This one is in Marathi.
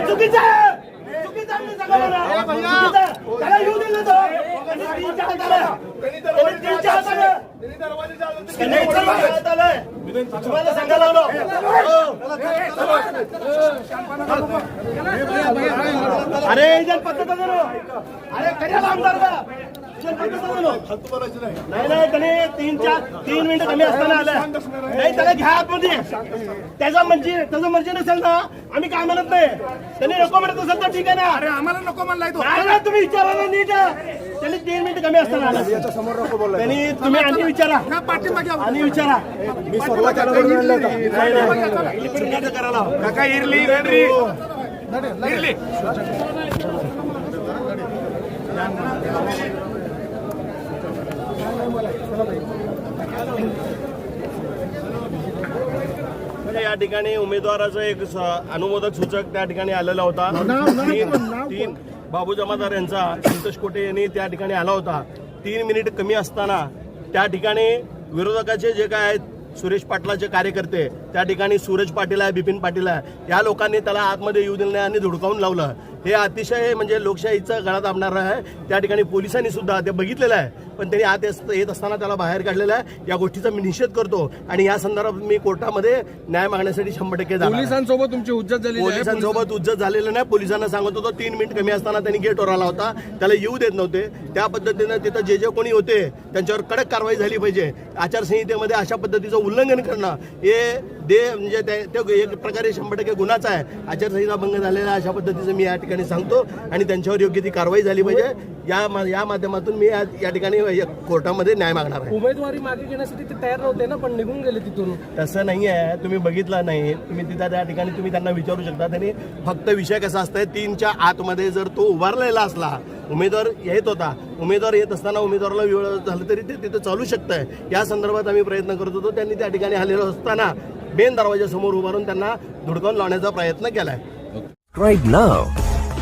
चुकीचा तुम्हाला सांगायला अरे पत्र अरे कशाला आमदार नाही नाही त्याने तीन चार तीन मिनिटं कमी असताना आलं नाही. त्याला घ्या आतमध्ये त्याचा मर्जी त्याचं मर्जी नसेल ना आम्ही काय म्हणत नाही त्यांनी नको म्हणत असेल तर ठीक आहे ना अरे आम्हाला नको म्हणलाय तो नाही तुम्ही विचारा ना नीट त्याने तीन मिनिटं कमी असताना आलं त्यांनी तुम्ही आणि विचारा ह्या पाठीमागे आणि विचारा मी सुरुवात करायला काका इरली इरली इरली या ठिकाणी उमेदवाराचं एक अनुमोदक सूचक त्या ठिकाणी आलेला होता. तीन तीन बाबू जमादार यांचा संतोष कोटे यांनी त्या ठिकाणी आला होता. तीन मिनिट कमी असताना त्या ठिकाणी विरोधकाचे जे काय आहेत सुरेश पाटलाचे कार्यकर्ते त्या ठिकाणी सूरज पाटील आहे बिपिन पाटील आहे या लोकांनी त्याला आतमध्ये येऊ दिलं नाही आणि धुडकावून लावलं. हे अतिशय म्हणजे लोकशाहीचं गळा दाबणारं आहे. त्या ठिकाणी पोलिसांनी सुद्धा ते बघितलेलं आहे. पण त्यांनी आत येत असताना त्याला बाहेर काढलेलं आहे. या गोष्टीचा मी निषेध करतो आणि या संदर्भात मी कोर्टामध्ये न्याय मागण्यासाठी शंभर टक्के. पोलिसांसोबत तुमची हुज्जत झाली पोलिसांसोबत उज्जत झालेलं नाही. पोलिसांना सांगत होतो तीन मिनिट कमी असताना त्यांनी गेटवर आला होता. त्याला येऊ देत नव्हते. त्या पद्धतीनं तिथं जे जे कोणी होते त्यांच्यावर कडक कारवाई झाली पाहिजे. आचारसंहितेमध्ये अशा पद्धतीचं उल्लंघन करणं हे दे म्हणजे ते एक प्रकारे शंभर टक्के गुन्हाच आहे. आचारसंहिता भंग झालेला अशा पद्धतीचं मी या ठिकाणी सांगतो आणि त्यांच्यावर योग्य ती कारवाई झाली पाहिजे. या या माध्यमातून मी या या ठिकाणी या कोर्टामध्ये न्याय मागणार आहे. उमेदवारी मागे घेण्यासाठी ते तयार नव्हते ना पण निघून गेले तिथून. तसं नाही आहे. तुम्ही बघितलं नाही. तुम्ही तिथं त्या ठिकाणी तुम्ही त्यांना विचारू शकता. त्यांनी फक्त विषय कसा असतंय तीनच्या आतमध्ये जर तो उभारलेला असला उमेदवार येत होता उमेदवार येत असताना उमेदवाराला वेळ झालं तरी ते तिथं चालू शकतंय. या संदर्भात आम्ही प्रयत्न करत होतो. त्यांनी त्या ठिकाणी आलेलो असताना मेन दरवाजासमोर उभारून त्यांना धुडकावून लावण्याचा प्रयत्न केलाय.